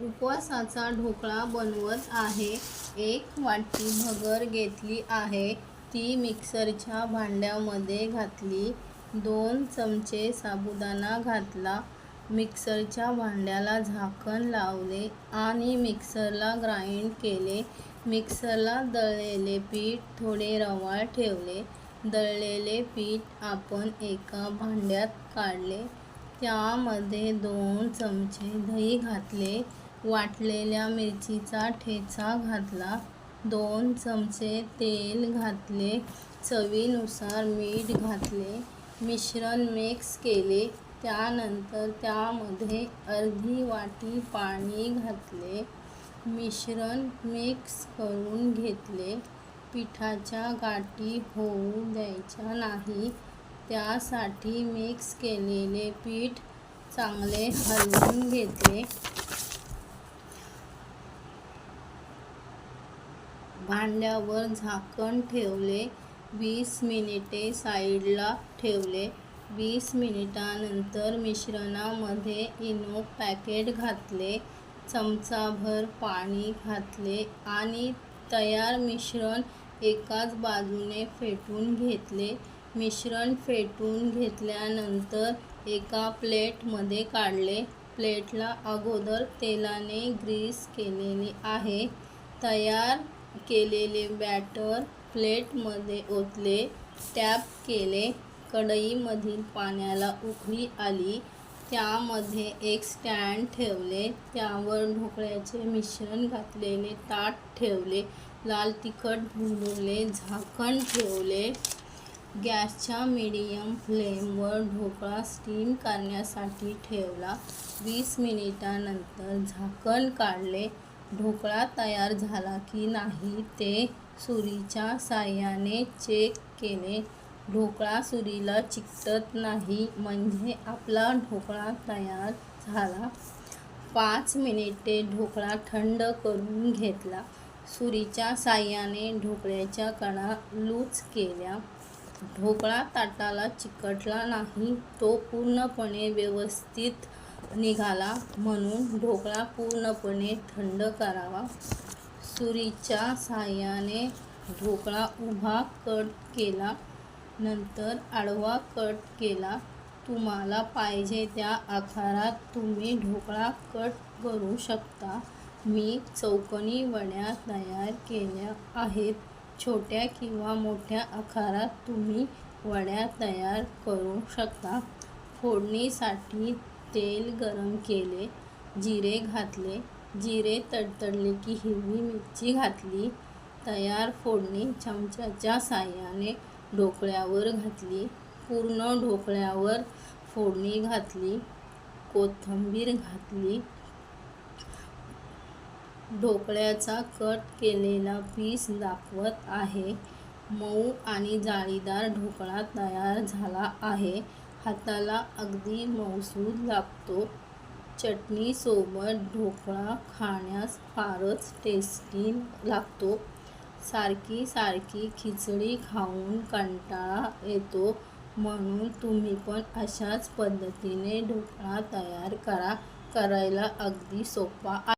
उपवासाचा ढोकळा बनवत आहे. एक वाटी भगर घेतली आहे. ती मिक्सरच्या भांड्यामध्ये घातली. दोन चमचे साबुदाणा घातला. मिक्सरच्या भांड्याला झाकण लावले आणि मिक्सरला ग्राइंड केले. मिक्सरला दळलेले पीठ थोडे रवाळ ठेवले. दळलेले पीठ आपण एका भांड्यात काढले. त्यामध्ये दोन चमचे दही घातले वाटलेल्या मिरचीचा ठेचा घातला दोन चमचे तेल घातले चवीनुसार मीठ घातले मिश्रण मिक्स केले त्यानंतर त्यामध्ये अर्धी वाटी पाणी घातले मिश्रण मिक्स करून घेतले. पिठाच्या गाठी होऊ द्यायच्या नाही. त्यासाठी मिक्स केलेले पीठ चांगले हलवून घेतले. भांड्यावर झाकण ठेवले. वीस मिनिटे साईडला ठेवले. वीस मिनिटानंतर मिश्रणामध्ये इनो पॅकेट घातले. चमचाभर पाणी घातले आणि तयार मिश्रण एकाच बाजूने फेटून घेतले. मिश्रण फेटून घेतल्यानंतर एका प्लेटमध्ये काढले. प्लेटला अगोदर तेलाने ग्रीस केलेले आहे. तयार केलेले बॅटर प्लेटमध्ये ओतले टॅप केले. कढईमधील पाण्याला उकळी आली. त्यामध्ये एक स्टँड ठेवले. त्यावर ढोकळ्याचे मिश्रण घातलेले ताट ठेवले. लाल तिखट भुंजले झाकण ठेवले. गॅसच्या मिडियम फ्लेमवर ढोकळा स्टीम करण्यासाठी ठेवला. वीस मिनिटानंतर झाकण काढले. ढोकळा तयार झाला की नाही ते सुरीच्या साहाय्याने चेक केले. ढोकळा सुरीला चिकटत नाही म्हणजे आपला ढोकळा तयार झाला. पाच मिनिटे ढोकळा थंड करून घेतला. सुरीच्या साह्याने ढोकळ्याच्या कडा लूज केल्या. ढोकळा ताटाला चिकटला नाही तो पूर्णपणे व्यवस्थित निघाला म्हणून ढोकळा पूर्णपणे थंड करावा. सुरीच्या साहाय्याने ढोकळा उभा कट केला नंतर आडवा कट केला. तुम्हाला पाहिजे त्या आकारात तुम्ही ढोकळा कट करू शकता. मी चौकोनी वड्या तयार केल्या आहेत. छोट्या किंवा मोठ्या आकारात तुम्ही वड्या तयार करू शकता. फोडणीसाठी तेल गरम केले जिरे घातले जिरे तडतडले की हिरवी मिरची घातली. तयार फोडणी चमच्याच्या साह्याने ढोकळ्यावर घातली. पूर्ण ढोकळ्यावर फोडणी घातली. कोथिंबीर घातली. ढोकळ्याचा कट केलेला पीस दाखवत आहे. मऊ आणि जाळीदार ढोकळा तयार झाला आहे. हाताला अगदी मऊसूद लागतो. चटणीसोबत ढोकळा खाण्यास फारच टेस्टी लागतो. सारखी सारखी खिचडी खाऊन कंटाळा येतो. म्हणून तुम्ही पण अशाच पद्धतीने ढोकळा तयार करा. करायला अगदी सोपा आहे